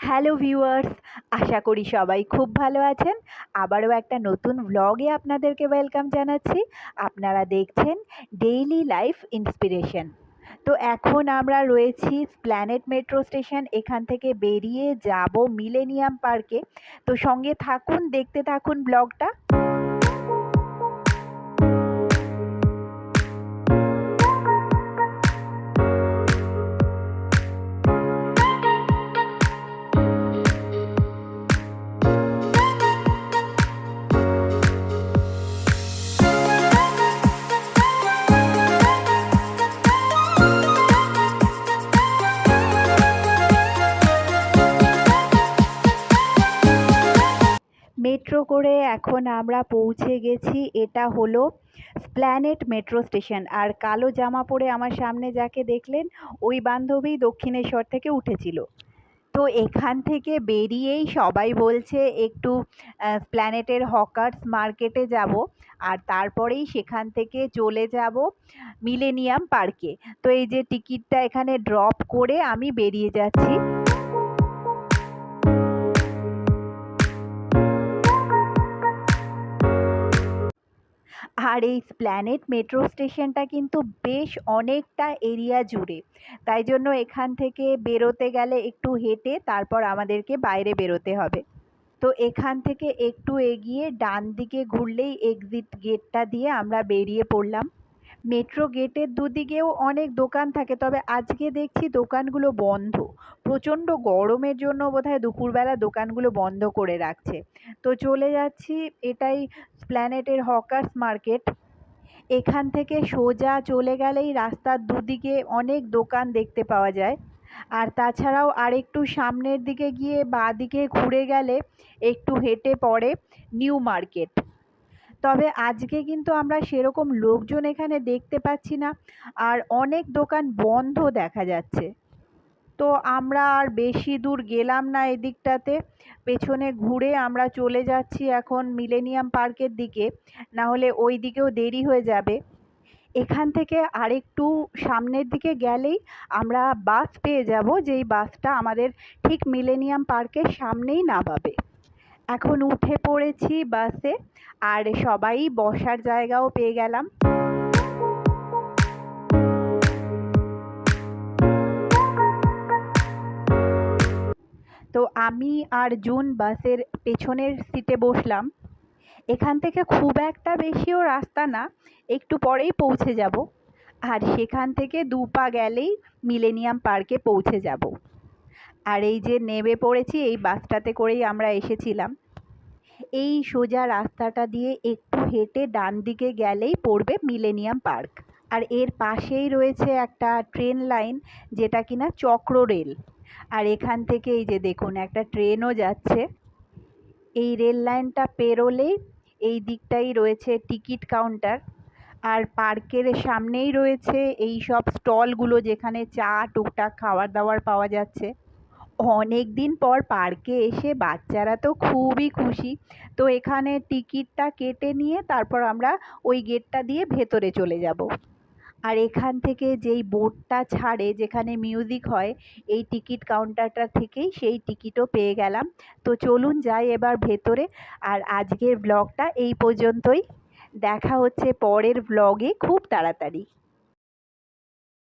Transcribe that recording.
Hello viewers আশা করি সবাই খুব ভালো আছেন। আবারও একটা নতুন ব্লগে আপনাদেরকে ওয়েলকাম জানাচ্ছি। আপনারা দেখছেন ডেইলি লাইফ ইন্সপিরেশন তো এখন আমরা রয়েছি প্ল্যানেট মেট্রো স্টেশন এখান থেকে বেরিয়ে যাব মিলেনিয়াম পার্কে তো সঙ্গে থাকুন, দেখতে থাকুন ব্লগটা করে এখন আমরা পৌঁছে গেছি। এটা হলো প্ল্যানেট মেট্রো স্টেশন আর কালো জামা পরে আমার সামনে যাকে দেখলেন, ওই বান্ধবী দক্ষিণেশ্বর থেকে উঠেছিল। তো এখান থেকে বেরিয়েই সবাই বলছে, একটু প্ল্যানেটের হকার্স মার্কেটে যাব। আর তারপরেই সেখান থেকে চলে যাব মিলেনিয়াম পার্কে তো এই যে টিকিটটা এখানে ড্রপ করে আমি বেরিয়ে যাচ্ছি। আর এই প্ল্যানেট মেট্রো স্টেশনটা কিন্তু বেশ অনেকটা এরিয়া জুড়ে। তাই জন্য এখান থেকে বেরোতে গেলে একটু হেঁটে তারপর আমাদেরকে বাইরে বেরোতে হবে। তো এখান থেকে একটু এগিয়ে ডান দিকে ঘুরলেই এক্সিট গেটটা দিয়ে আমরা বেরিয়ে পড়লাম। মেট্রো গেটের দুদিকেও অনেক দোকান থাকে, তবে আজকে দেখছি দোকানগুলো বন্ধ। প্রচণ্ড গরমের জন্য বোধহয় দুপুরবেলা দোকানগুলো বন্ধ করে রাখছে। তো চলে যাচ্ছি এটাই প্ল্যানেটের হকার্স মার্কেট। এখান থেকে সোজা চলে গেলেই রাস্তার দুদিকে অনেক দোকান দেখতে পাওয়া যায়। আর তাছাড়াও আরেকটু সামনের দিকে গিয়ে বাঁ দিকে ঘুরে গেলে একটু হেঁটে পড়ে নিউ মার্কেট। তবে আজকে কিন্তু আমরা সেরকম লোকজন এখানে দেখতে পাচ্ছি না। আর অনেক দোকান বন্ধ দেখা যাচ্ছে। তো আমরা আর বেশি দূর গেলাম না এদিকটাতে। পেছনে ঘুরে আমরা চলে যাচ্ছি এখন মিলেনিয়াম পার্কের দিকে। না হলে ওই দিকেও দেরি হয়ে যাবে। এখান থেকে আরেকটু সামনের দিকে গেলেই আমরা বাস পেয়ে যাব। যেই বাসটা আমাদের ঠিক মিলেনিয়াম পার্কের সামনেই নামাবে। এখন উঠে পড়েছি বাসে, আর সবাই বসার জায়গাও পেয়ে গেলাম। তো আমি আর জুন বাসের পেছনের সিটে বসলাম। এখান থেকে খুব একটা বেশিও রাস্তা না, একটু পরেই পৌঁছে যাব। আর সেখান থেকে দু পা গেলেই মিলেনিয়াম পার্কে পৌঁছে যাব। আর এই যে নেমে পড়েছি, এই বাসটাতে করেই আমরা এসেছিলাম। এই সোজা রাস্তাটা দিয়ে একটু হেঁটে ডান দিকে গেলেই পড়বে মিলেনিয়াম পার্ক আর এর পাশেই রয়েছে একটা ট্রেন লাইন যেটা কিনা চক্র রেল আর এখান থেকে এই যে দেখুন, একটা ট্রেনও যাচ্ছে। এই রেল লাইনটা পেরোলেই এই দিকটাই রয়েছে টিকিট কাউন্টার আর পার্কের সামনেই রয়েছে এই সব স্টলগুলো যেখানে চা, টুকটাক খাবার দাবার পাওয়া যাচ্ছে। অনেক দিন পর পার্কে এসে বাচ্চারা তো খুবই খুশি। তো এখানে টিকিটটা কেটে নিয়ে তারপর আমরা ওই গেটটা দিয়ে ভেতরে চলে যাব। আর এখান থেকে যেই বোর্ডটা ছাড়ে, যেখানে মিউজিক হয়, এই টিকিট কাউন্টারটা থেকেই সেই টিকিটও পেয়ে গেলাম। তো চলুন যাই এবার ভেতরে। আর আজকের ব্লগটা এই পর্যন্তই। দেখা হচ্ছে পরের ব্লগে খুব তাড়াতাড়ি।